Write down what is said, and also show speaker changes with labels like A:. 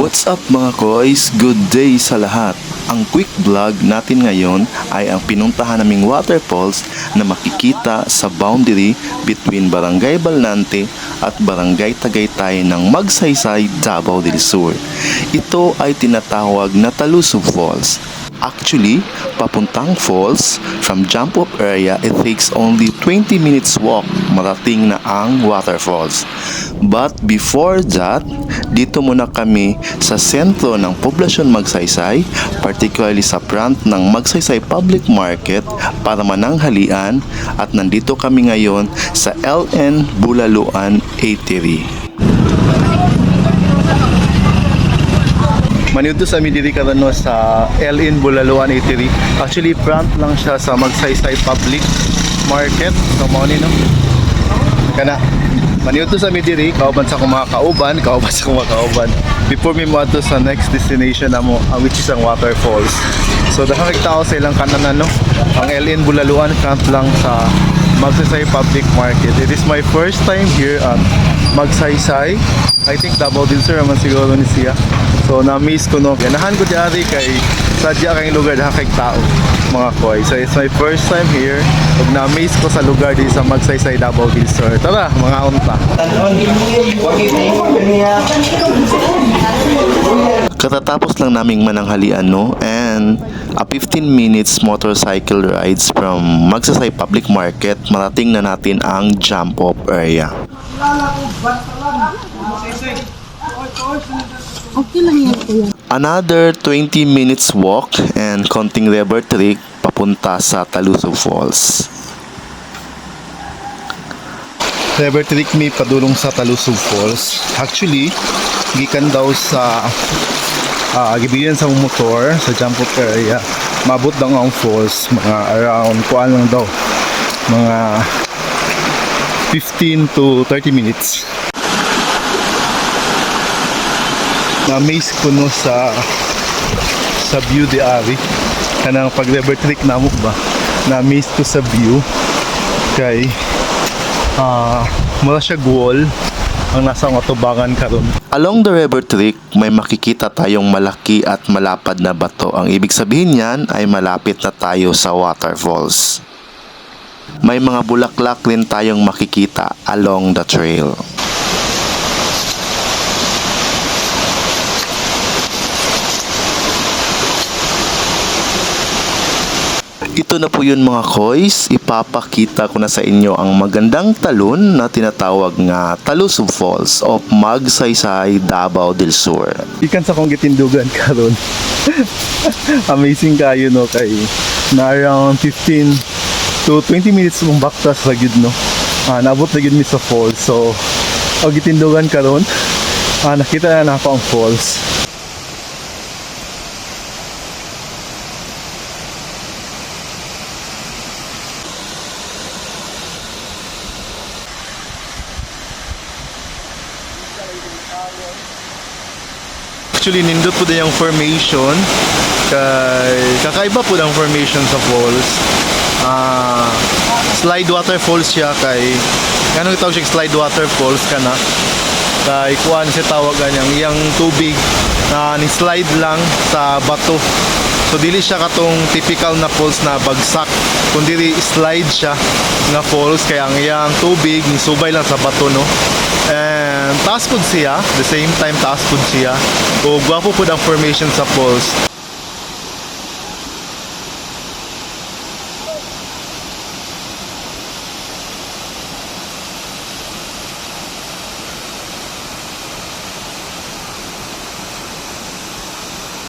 A: What's up mga koys? Good day sa lahat. Ang quick vlog natin ngayon ay ang pinuntahan naming waterfalls na makikita sa boundary between Barangay Balnante at Barangay Tagaytay ng Magsaysay, Davao del Sur. Ito ay tinatawag na Taluso Falls. Actually, papuntang falls, from jump off area, it takes only 20 minutes walk marating na ang waterfalls. But before that, dito muna kami sa sentro ng poblasyon Magsaysay, particularly sa front ng Magsaysay Public Market para mananghalian at nandito kami ngayon sa LN Bulaluan Eatery. Maniudto sa amin diri karon no sa LN Bulaluan Eatery. Actually front lang siya sa Magsaysay Public Market. So mao ni no. Kana Maniudto sa amin diri kauban sa akong mga kauban, kauban sa akong mga kauban. Before mi moadto sa next destination ang which is ang waterfalls. So daghang tao sa ilang kananan no. Ang LN Bulaluan front lang sa Magsaysay Public Market. It is my first time here at Magsaysay. I think Davao din sir man siguro ni siya. So na-miss ko no. Ganahan ko diari kay sadya kay lugar daha kay tao mga koy. So it's my first time here. Ug na-miss ko sa lugar di sa Magsaysay Davao del Sur. Tara mga unta. Katatapos lang naming mananghalian no and a 15 minutes motorcycle rides from Magsaysay Public Market marating na natin ang jump off area.
B: Okay lang yan, kuya.
A: Another 20 minutes walk and konting river trek papunta sa Taluso Falls. River trek may padulong sa Taluso Falls. Actually, gikan daw sa uh, gibigan sa motor sa jump area. Mabot daw ang falls mga around kuan lang daw. Mga 15 to 30 minutes. Na-amaze ko no sa sa view di ari kanang pag river trek na mo ba na-amaze ko sa view kay ah mura siya wall ang nasa atubangan karon Along the river trek, may makikita tayong malaki at malapad na bato. Ang ibig sabihin niyan ay malapit na tayo sa waterfalls. May mga bulaklak rin tayong makikita along the trail. Ito na po yun mga koys, ipapakita ko na sa inyo ang magandang talon na tinatawag nga Talusog Falls of Magsaysay, Davao del Sur. Ikan sa kong gitindugan karon. Amazing kayo no kay na around 15 to 20 minutes mong baktas sa gid no. Ah, naabot na gid mi sa falls. So, ang gitindugan karon, ah, nakita na ako ang falls. Actually, nindot po din yung formation. Kay, kakaiba po ng formation sa falls. Ah, slide waterfalls siya kay ano tawag siya? Slide waterfalls kana kay kuan siya tawagan yang iyang tubig na ni slide lang sa bato. So dili siya katong typical na falls na bagsak kundi slide siya nga falls. Kaya ang iyang tubig ni subay lang sa bato no and taas pud siya the same time taas pud siya. O gwapo pud ang formation sa falls